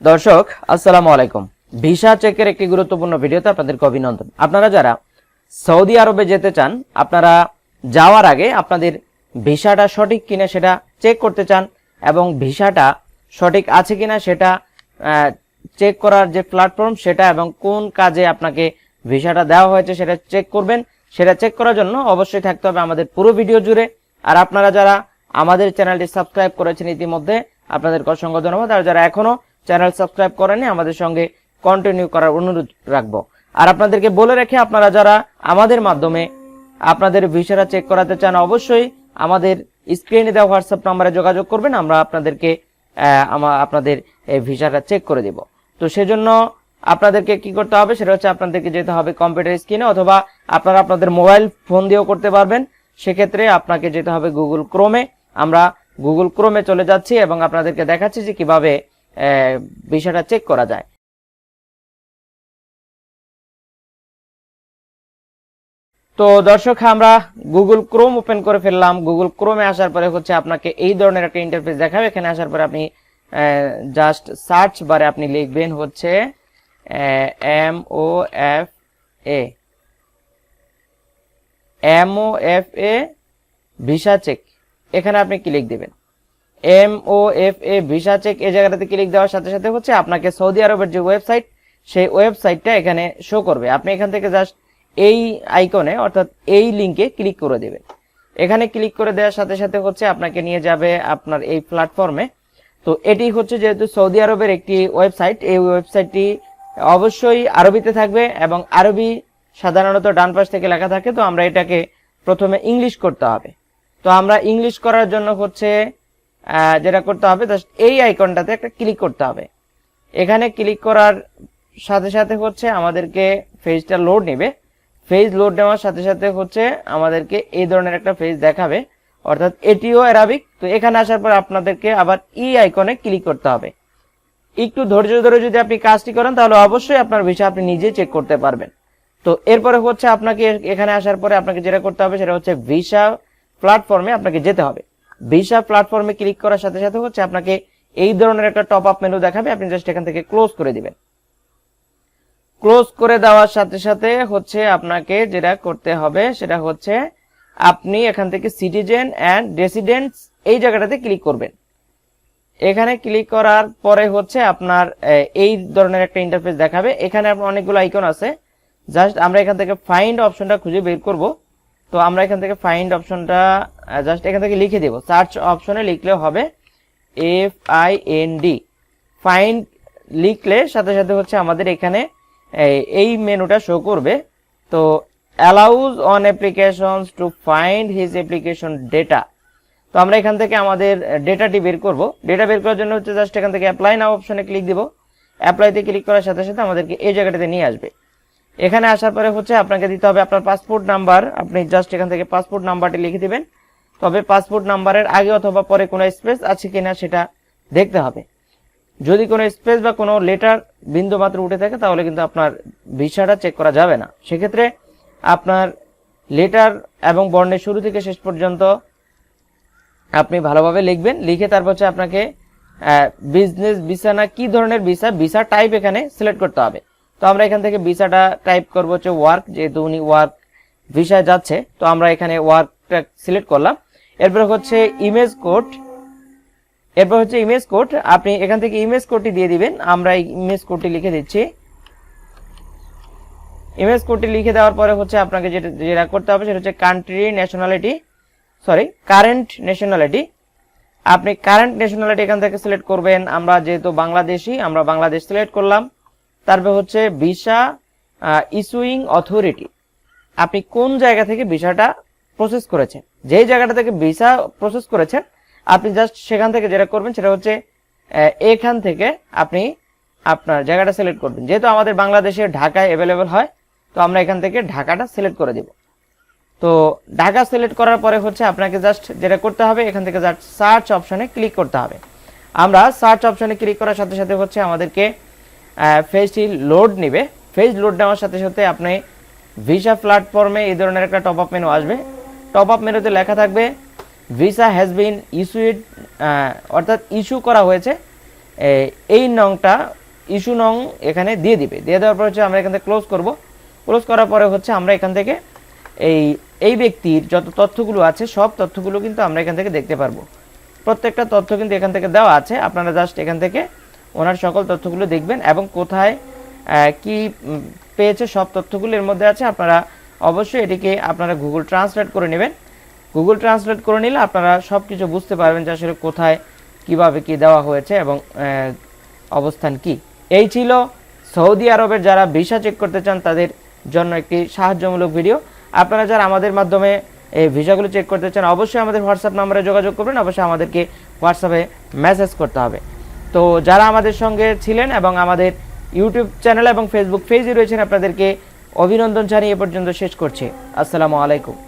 দর্শক, আসসালামু আলাইকুম। ভিসা চেকের একটি গুরুত্বপূর্ণ ভিডিওতে আপনাদেরকে অভিনন্দন। আপনারা যারা সৌদি আরবে যেতে চান, আপনারা যাওয়ার আগে আপনাদের ভিসাটা সঠিক কিনা সেটা চেক করতে চান এবং ভিসাটা সঠিক আছে কিনা সেটা চেক করার যে প্ল্যাটফর্ম সেটা এবং কোন কাজে আপনাকে ভিসাটা দেওয়া হয়েছে সেটা চেক করবেন। সেটা চেক করার জন্য অবশ্যই থাকতে হবে আমাদের পুরো ভিডিও জুড়ে। আর আপনারা যারা আমাদের চ্যানেলটি সাবস্ক্রাইব করেছেন ইতিমধ্যে, আপনাদেরকে অসংখ্য ধন্যবাদ। আর যারা এখনও চ্যানেল সাবস্ক্রাইব করেনি আমাদের সঙ্গে কন্টিনিউ করার অনুরোধ রাখব। আর আপনাদেরকে বলে রেখে আপনারা যারা আমাদের মাধ্যমে আপনাদের ভিসাটা চেক করাতে চান, অবশ্যই আমাদের স্ক্রিনে দেওয়া হোয়াটসঅ্যাপ নাম্বারে যোগাযোগ করবেন, আমরা আপনাদেরকে আপনাদের এই ভিসাটা চেক করে দেব। তো সেজন্য আপনাদেরকে কি করতে হবে, সেটা হচ্ছে আপনাদেরকে যেতে হবে কম্পিউটার স্ক্রিনে অথবা আপনারা আপনাদের মোবাইল ফোন দিয়েও করতে পারবেন। সেক্ষেত্রে আপনাকে যেতে হবে গুগল ক্রোমে আমরা গুগল ক্রোমে চলে যাচ্ছি এবং আপনাদেরকে দেখাচ্ছি যে কীভাবে ভিসাটা চেক করা যায়। তো দর্শক, আমরা গুগল ক্রোম ওপেন করে ফেললাম। গুগল ক্রোমে আসার পরে হচ্ছে আপনাকে এই ধরনের একটা ইন্টারফেস দেখাবে। এখানে আসার পরে আপনি জাস্ট সার্চ বারে আপনি লিখবেন হচ্ছে M O F A M O F A visa check এখানে আপনি ক্লিক দিবেন। M O F A visa check এই জায়গাটাতে ক্লিক দেওয়ার সাথে সাথে হচ্ছে আপনাকে সৌদি আরবের যে ওয়েবসাইট সেই ওয়েবসাইটটা এখানে শো করবে। আপনি এখান থেকে জাস্ট এই আইকনে অর্থাৎ এই লিংকে ক্লিক করে দেবেন। এখানে ক্লিক করে দেওয়ার সাথে সাথে হচ্ছে আপনাকে নিয়ে যাবে আপনার এই প্ল্যাটফর্মে তো এটি হচ্ছে যেহেতু সৌদি আরবের একটি ওয়েবসাইট এই ওয়েবসাইটটি অবশ্যই আরবিতে থাকবে এবং আরবি সাধারণত ডান পাশ থেকে লেখা থাকে, তো আমরা এটাকে প্রথমে ইংলিশ করতে হবে। তো আমরা ইংলিশ করার জন্য হচ্ছে যেটা করতে হবে জাস্ট এই আইকনটাতে একটা ক্লিক করতে হবে। এখানে ক্লিক করার সাথে সাথে হচ্ছে আমাদেরকে ফেজটা লোড নেবে। ফেজ লোড নেওয়ার সাথে সাথে হচ্ছে আমাদেরকে এই ধরনের একটা ফেজ দেখাবে। অর্থাৎ এটিও অ্যারাবিক তো এখানে আসার পর আপনাদেরকে আবার ই আইকনে ক্লিক করতে হবে। একটু ধৈর্য ধরে যদি আপনি কাজটি করেন, তাহলে অবশ্যই আপনার ভিসা আপনি নিজে চেক করতে পারবেন। তো এরপরে হচ্ছে আপনাকে এখানে আসার পরে আপনাকে যেটা করতে হবে, সেটা হচ্ছে ভিসা প্ল্যাটফর্মে আপনাকে যেতে হবে। ভিসা প্ল্যাটফর্মে ক্লিক করার সাথে সাথে হচ্ছে আপনাকে এই ধরনের একটা টপ আপ মেনু দেখাবে। আপনি জাস্ট এখান থেকে ক্লোজ করে দিবেন। ক্লোজ করে দেওয়ার সাথে সাথে হচ্ছে আপনাকে যেটা করতে হবে সেটা হচ্ছে আপনি এখান থেকে সিটিজেন অ্যান্ড রেসিডেন্টস এই জায়গাটাতে ক্লিক করবেন। এখানে ক্লিক করার পরে হচ্ছে আপনার এই ধরনের একটা ইন্টারফেস দেখাবে। এখানে আপনার অনেকগুলো আইকন আছে। জাস্ট আমরা এখান থেকে ফাইন্ড অপশনটা খুঁজে বের করব। তো আমরা এখান থেকে ফাইন্ড অপশনটা জাস্ট এখান থেকে লিখে দেব। সার্চ অপশনে লিখলেও হবে F I N D find লিখলে সাথে সাথে হচ্ছে আমাদের এখানে, এই- মেনুটা শো করবে। তো allows on applications to find his application data তো আমরা এখান থেকে আমাদের ডেটাটি বের করব। ডেটা বের করার জন্য হচ্ছে জাস্ট এখান থেকে অ্যাপ্লাই নাও অপশনে ক্লিক দিব। অ্যাপ্লাইতে ক্লিক করার সাথে সাথে আমাদেরকে এই জায়গাটাতে নিয়ে আসবে। এখানে আসার পরে হচ্ছে আপনাকে দিতে হবে আপনার পাসপোর্ট নাম্বার আপনি জাস্ট এখান থেকে পাসপোর্ট নাম্বারটি লিখে দিবেন। তবে পাসপোর্ট নাম্বারের আগে অথবা পরে কোনো স্পেস আছে কিনা সেটা দেখতে হবে। যদি কোনো স্পেস বা কোনো লেটার বিন্দু মাত্র উঠে থাকে, তাহলে কিন্তু আপনার ভিসাটা চেক করা যাবে না। সেক্ষেত্রে আপনার লেটার এবং বর্ণের শুরু থেকে শেষ পর্যন্ত আপনি ভালোভাবে লিখবেন। লিখে তারপর হচ্ছে আপনাকে বিজনেস ভিসা না কি ধরনের ভিসা ভিসা টাইপ এখানে সিলেক্ট করতে হবে। তো আমরা এখান থেকে ভিসাটা টাইপ করব হচ্ছে ওয়ার্ক যেহেতু উনি ওয়ার্ক ভিসায় যাচ্ছে, তো আমরা এখানে ওয়ার্কটা সিলেক্ট করলাম। এরপর হচ্ছে ইমেজ কোড এরপর হচ্ছে ইমেজ কোড আপনি এখান থেকে ইমেজ কোডটি দিয়ে দিবেন, আমরা এই ইমেজ কোডটি লিখে দিচ্ছি। ইমেজ কোডটি লিখে দেওয়ার পরে হচ্ছে আপনাকে যেটা যেটা করতে হবে সেটা হচ্ছে country nationality sorry current nationality আপনি কারেন্ট ন্যাশনালিটি এখান থেকে সিলেক্ট করবেন, আমরা যেহেতু বাংলাদেশি, আমরা বাংলাদেশ সিলেক্ট করলাম। তারপর হচ্ছে ভিসা ইস্যুইং অথরিটি আপনি কোন জায়গা থেকে ভিসাটা প্রসেস করেছেন? যেই জায়গাটা থেকে ভিসা প্রসেস করেছেন, আপনি জাস্ট সেখান থেকে যেটা করবেন সেটা হচ্ছে এখান থেকে আপনি আপনার জায়গাটা সিলেক্ট করবেন। যেহেতু আমাদের বাংলাদেশে ঢাকায় অ্যাভেলেবেল হয়, তো আমরা এখান থেকে ঢাকাটা সিলেক্ট করে দিব। তো ঢাকা সিলেক্ট করার পরে হচ্ছে আপনাকে জাস্ট যেটা করতে হবে, এখান থেকে জাস্ট সার্চ অপশনে ক্লিক করতে হবে। আমরা সার্চ অপশনে ক্লিক করার সাথে সাথে হচ্ছে আমাদেরকে ফেজটি লোড নেবে। ফেজ লোড নেওয়ার সাথে সাথে আপনি ভিসা প্ল্যাটফর্মে এই ধরনের একটা টপ আপ মেনু আসবে। টপ আপ মেনুতে লেখা থাকবে ভিসা হ্যাজ বিন ইস্যুড অর্থাৎ ইস্যু করা হয়েছে। এই নংটা ইস্যু নং এখানে দিয়ে দিবে। দিয়ে দেওয়ার পর হচ্ছে আমরা এখান থেকে ক্লোজ করব। ক্লোজ করার পরে হচ্ছে আমরা এখান থেকে এই এই ব্যক্তির যত তথ্যগুলো আছে, সব তথ্যগুলো কিন্তু আমরা এখান থেকে দেখতে পারব। প্রত্যেকটা তথ্য কিন্তু এখান থেকে দেওয়া আছে। আপনারা জাস্ট এখান থেকে ওনার সকল তথ্যগুলো দেখবেন এবং কোথায় কি পেয়েছে সব তথ্যগুলো এর মধ্যে আছে, আপনারা অবশ্যই এটিকে আপনারা গুগল ট্রান্সলেট করে নেবেন। গুগল ট্রান্সলেট করে নিলে আপনারা সব কিছু বুঝতে পারবেন যে আসলে কোথায়, কীভাবে কি দেওয়া হয়েছে এবং অবস্থান কি। এই ছিল সৌদি আরবের যারা ভিসা চেক করতে চান তাদের জন্য একটি সাহায্যমূলক ভিডিও আপনারা যারা আমাদের মাধ্যমে এই ভিসাগুলো চেক করতে চান, অবশ্যই আমাদের হোয়াটসঅ্যাপ নাম্বারে যোগাযোগ করবেন, অবশ্যই আমাদেরকে হোয়াটসঅ্যাপে মেসেজ করতে হবে। তো যারা আমাদের সঙ্গে ছিলেন এবং আমাদের ইউটিউব চ্যানেল এবং ফেসবুক পেজে রয়েছেন, আপনাদেরকে অভিনন্দন জানিয়ে এ পর্যন্ত শেষ করছি। আসসালামু আলাইকুম।